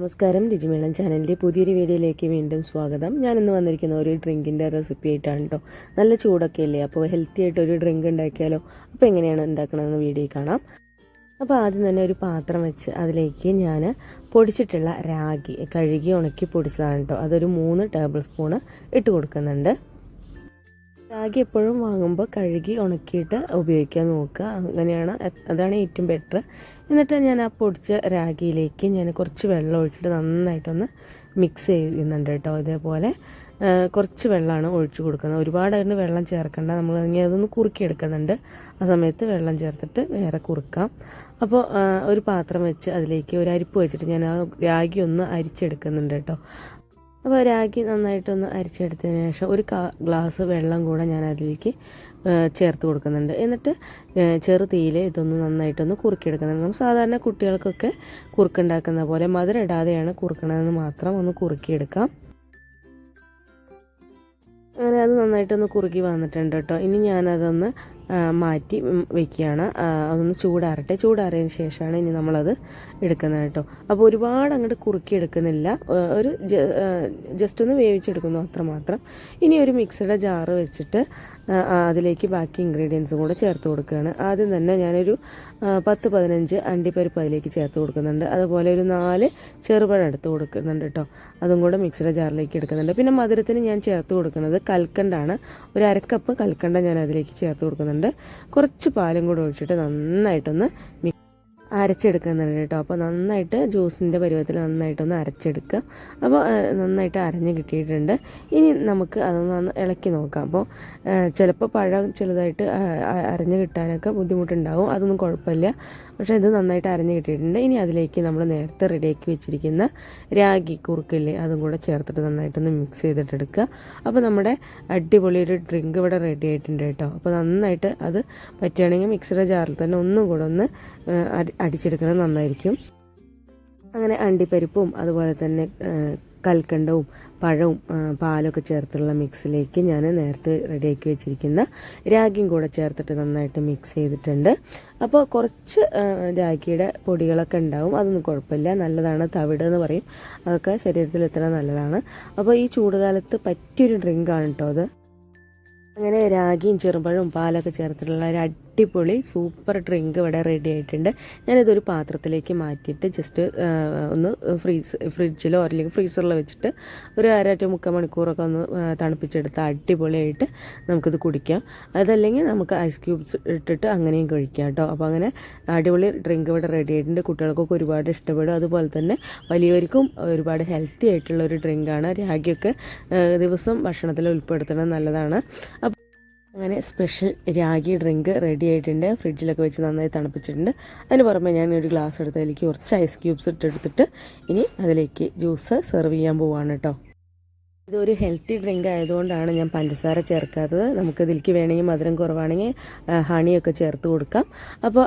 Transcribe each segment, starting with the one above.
നമസ്കാരം രുചിമേളം ചാനലിന്റെ പുതിയൊരു വീഡിയോയിലേക്ക് വീണ്ടും സ്വാഗതം. ഞാൻ ഇന്ന് വന്നിരിക്കുന്ന ഒരു ഡ്രിങ്കിന്റെ റെസിപ്പി ആയിട്ടാണ് കേട്ടോ നല്ല ചൂടൊക്കെ അല്ലേ? അപ്പോൾ ഹെൽത്തി ആയിട്ട് ഒരു ഡ്രിങ്ക് ഉണ്ടാക്കിയാലോ? അപ്പോൾ എങ്ങനെയാണ് ഉണ്ടാക്കണമെന്ന് വീഡിയോ കാണാം. അപ്പോൾ ആദ്യം തന്നെ ഒരു പാത്രം വെച്ച് അതിലേക്ക് ഞാൻ പൊടിച്ചിട്ടുള്ള രാഗി കഴുകി ഉണക്കി പൊടിച്ചതാണ് കേട്ടോ അതൊരു മൂന്ന് ടേബിൾ സ്പൂണ് ഇട്ട് കൊടുക്കുന്നുണ്ട്. രാഗി എപ്പോഴും വാങ്ങുമ്പോൾ കഴുകി ഉണക്കിയിട്ട് ഉപയോഗിക്കാൻ നോക്കുക. അങ്ങനെയാണ് അതാണ് ഏറ്റവും ബെറ്റർ എന്നിട്ട് ഞാൻ ആ പൊടിച്ച രാഗിയിലേക്ക് ഞാൻ കുറച്ച് വെള്ളം ഒഴിച്ചിട്ട് നന്നായിട്ടൊന്ന് മിക്സ് ചെയ്യുന്നുണ്ട് കേട്ടോ. ഇതേപോലെ കുറച്ച് വെള്ളമാണ് ഒഴിച്ചു കൊടുക്കുന്നത്. ഒരുപാട് അതിന് വെള്ളം ചേർക്കേണ്ട. നമ്മൾ ഇങ്ങനെ അതൊന്ന് കുറുക്കിയെടുക്കുന്നുണ്ട് ആ സമയത്ത് വെള്ളം ചേർത്തിട്ട് വേറെ കുറുക്കാം. അപ്പോൾ ഒരു പാത്രം വെച്ച് അതിലേക്ക് ഒരു അരിപ്പ് വെച്ചിട്ട് ഞാൻ ആ രാഗി ഒന്ന് അരിച്ചെടുക്കുന്നുണ്ട് കേട്ടോ. അപ്പോൾ രാഗി നന്നായിട്ടൊന്ന് അരിച്ചെടുത്തതിന് ശേഷം ഒരു ഗ്ലാസ് വെള്ളം കൂടെ ഞാൻ അതിലേക്ക് ചേർത്ത് കൊടുക്കുന്നുണ്ട്. എന്നിട്ട് ചെറു തീയിൽ ഇതൊന്ന് നന്നായിട്ടൊന്ന് കുറുക്കിയെടുക്കുന്നുണ്ട്. നമ്മൾ സാധാരണ കുട്ടികൾക്കൊക്കെ കുറുക്കുണ്ടാക്കുന്ന പോലെ മധുരം ഇടാതെയാണ് കുറുക്കണതെന്ന് മാത്രം ഒന്ന് കുറുക്കിയെടുക്കാം. അങ്ങനെ അത് നന്നായിട്ടൊന്ന് കുറുക്കി വന്നിട്ടുണ്ട് കേട്ടോ. ഇനി ഞാനതൊന്ന് മാറ്റി വെക്കുകയാണ്. അതൊന്ന് ചൂടാറട്ടെ. ചൂടാറിയതിന് ശേഷമാണ് ഇനി നമ്മളത് എടുക്കുന്നത് കേട്ടോ. അപ്പോൾ ഒരുപാട് അങ്ങോട്ട് കുറുക്കി എടുക്കുന്നില്ല. ഒരു ജസ്റ്റ് ഒന്ന് വേവിച്ചെടുക്കുന്നു അത്രമാത്രം. ഇനി ഒരു മിക്സിയുടെ ജാറ് വെച്ചിട്ട് അതിലേക്ക് ബാക്കി ഇൻഗ്രീഡിയൻസും കൂടെ ചേർത്ത് കൊടുക്കുകയാണ്. ആദ്യം തന്നെ ഞാനൊരു പത്ത് പതിനഞ്ച് അണ്ടിപ്പരിപ്പ് അതിലേക്ക് ചേർത്ത് കൊടുക്കുന്നുണ്ട്. അതുപോലെ ഒരു നാല് ചെറുപഴം എടുത്ത് കൊടുക്കുന്നുണ്ട് കേട്ടോ അതും കൂടെ മിക്സിയുടെ ജാറിലേക്ക് എടുക്കുന്നുണ്ട്. പിന്നെ മധുരത്തിന് ഞാൻ ചേർത്ത് കൊടുക്കുന്നത് കൽക്കണ്ടാണ് ഒരു അരക്കപ്പ് കൽക്കണ്ട ഞാൻ അതിലേക്ക് ചേർത്ത് കൊടുക്കുന്നുണ്ട്. കുറച്ച് പാലും കൂടെ ഒഴിച്ചിട്ട് നന്നായിട്ടൊന്ന് മിക്സ് അരച്ചെടുക്കുന്നുണ്ട് കേട്ടോ. അപ്പോൾ നന്നായിട്ട് ജ്യൂസിന്റെ പരുവത്തിൽ നന്നായിട്ടൊന്ന് അരച്ചെടുക്കുക. അപ്പോൾ നന്നായിട്ട് അരഞ്ഞ് കിട്ടിയിട്ടുണ്ട്. ഇനി നമുക്ക് അതൊന്ന് ഇളക്കി നോക്കാം. അപ്പോൾ ചിലപ്പോൾ പഴം ചെറുതായിട്ട് അരഞ്ഞ് കിട്ടാനൊക്കെ ബുദ്ധിമുട്ടുണ്ടാവും. അതൊന്നും കുഴപ്പമില്ല. പക്ഷേ ഇത് നന്നായിട്ട് അരഞ്ഞ് കിട്ടിയിട്ടുണ്ട്. ഇനി അതിലേക്ക് നമ്മൾ നേരത്തെ റെഡിയാക്കി വെച്ചിരിക്കുന്ന രാഗി കുറുക്കില്ലേ അതും കൂടെ ചേർത്തിട്ട് നന്നായിട്ടൊന്ന് മിക്സ് ചെയ്തിട്ടെടുക്കുക അപ്പോൾ നമ്മുടെ അടിപൊളി ഒരു ഡ്രിങ്ക് ഇവിടെ റെഡി ആയിട്ടുണ്ട് കേട്ടോ. അപ്പോൾ നന്നായിട്ട് അത് പറ്റുകയാണെങ്കിൽ മിക്സിയുടെ ജാറിൽ തന്നെ ഒന്നും കൂടെ ഒന്ന് അടിച്ചെടുക്കുന്നത് നന്നായിരിക്കും. അങ്ങനെ അണ്ടിപ്പരിപ്പും അതുപോലെ തന്നെ കൽക്കണ്ടവും പഴവും പാലൊക്കെ ചേർത്തുള്ള മിക്സിലേക്ക് ഞാൻ നേരത്തെ റെഡിയാക്കി വെച്ചിരിക്കുന്ന രാഗിയും കൂടെ ചേർത്തിട്ട് നന്നായിട്ട് മിക്സ് ചെയ്തിട്ടുണ്ട്. അപ്പോൾ കുറച്ച് രാഗിയുടെ പൊടികളൊക്കെ ഉണ്ടാവും. അതൊന്നും കുഴപ്പമില്ല. നല്ലതാണ് തവിട് എന്ന് പറയും. അതൊക്കെ ശരീരത്തിൽ എത്ര നല്ലതാണ്. അപ്പോൾ ഈ ചൂടുകാലത്ത് പറ്റിയൊരു ഡ്രിങ്കാണ് കേട്ടോ അത്. അങ്ങനെ രാഗിയും ചെറുപഴവും പാലൊക്കെ ചേർത്തിട്ടുള്ള ഒരു അടിപൊളി സൂപ്പർ ഡ്രിങ്ക് ഇവിടെ റെഡി ആയിട്ടുണ്ട്. ഞാനിതൊരു പാത്രത്തിലേക്ക് മാറ്റിയിട്ട് ജസ്റ്റ് ഒന്ന് ഫ്രീസ് ഫ്രിഡ്ജിലോ അല്ലെങ്കിൽ ഫ്രീസറിലോ വെച്ചിട്ട് ഒരു അര ടു മുക്കാൽ മണിക്കൂറൊക്കെ ഒന്ന് തണുപ്പിച്ചെടുത്ത് അടിപൊളിയായിട്ട് നമുക്കിത് കുടിക്കാം. അതല്ലെങ്കിൽ നമുക്ക് ഐസ് ക്യൂബ്സ് ഇട്ടിട്ട് അങ്ങനെയും കഴിക്കാം കേട്ടോ. അപ്പോൾ അങ്ങനെ അടിപൊളി ഡ്രിങ്ക് ഇവിടെ റെഡി ആയിട്ടുണ്ട്. കുട്ടികൾക്കൊക്കെ ഒരുപാട് ഇഷ്ടപ്പെടും. അതുപോലെ തന്നെ വലിയവർക്കും ഒരുപാട് ഹെൽത്തി ആയിട്ടുള്ള ഒരു ഡ്രിങ്കാണ് രാഗിയൊക്കെ ദിവസം ഭക്ഷണത്തിൽ ഉൾപ്പെടുത്തണം നല്ലതാണ്. അങ്ങനെ സ്പെഷ്യൽ രാഗി ഡ്രിങ്ക് റെഡി ആയിട്ടുണ്ട്. ഫ്രിഡ്ജിലൊക്കെ വെച്ച് നന്നായി തണുപ്പിച്ചിട്ടുണ്ട്. അതിന് പുറമെ ഞാൻ ഒരു ഗ്ലാസ് എടുത്തതിലേക്ക് കുറച്ച് ഐസ് ക്യൂബ്സ് ഇട്ടെടുത്തിട്ട് ഇനി അതിലേക്ക് ജ്യൂസ് സെർവ് ചെയ്യാൻ പോവാണ് കേട്ടോ. ഇതൊരു ഹെൽത്തി ഡ്രിങ്ക് ആയതുകൊണ്ടാണ് ഞാൻ പഞ്ചസാര ചേർക്കാത്തത്. നമുക്ക് ഇതിലേക്ക് വേണമെങ്കിൽ മധുരം കുറവാണെങ്കിൽ ഹണിയൊക്കെ ചേർത്ത് കൊടുക്കാം. അപ്പോൾ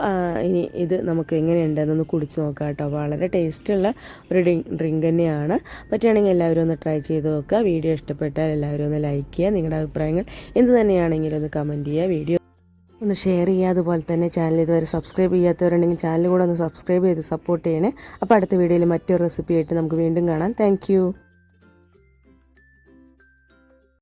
ഇനി ഇത് നമുക്ക് എങ്ങനെയുണ്ടെന്നൊന്ന് കുടിച്ച് നോക്കാം കേട്ടോ. വളരെ ടേസ്റ്റുള്ള ഒരു ഡ്രിങ്ക് തന്നെയാണ്. പറ്റുകയാണെങ്കിൽ എല്ലാവരും ഒന്ന് ട്രൈ ചെയ്ത് നോക്കുക. വീഡിയോ ഇഷ്ടപ്പെട്ടാൽ എല്ലാവരും ഒന്ന് ലൈക്ക് ചെയ്യുക. നിങ്ങളുടെ അഭിപ്രായങ്ങൾ എന്ത് തന്നെയാണെങ്കിലും ഒന്ന് കമന്റ് ചെയ്യുക. വീഡിയോ ഒന്ന് ഷെയർ ചെയ്യുക. അതുപോലെ തന്നെ ചാനൽ ഇതുവരെ സബ്സ്ക്രൈബ് ചെയ്യാത്തവരുണ്ടെങ്കിൽ ചാനൽ കൂടെ ഒന്ന് സബ്സ്ക്രൈബ് ചെയ്ത് സപ്പോർട്ട് ചെയ്യണേ. അപ്പോൾ അടുത്ത വീഡിയോയിൽ മറ്റൊരു റെസിപ്പി ആയിട്ട് നമുക്ക് വീണ്ടും കാണാം. താങ്ക്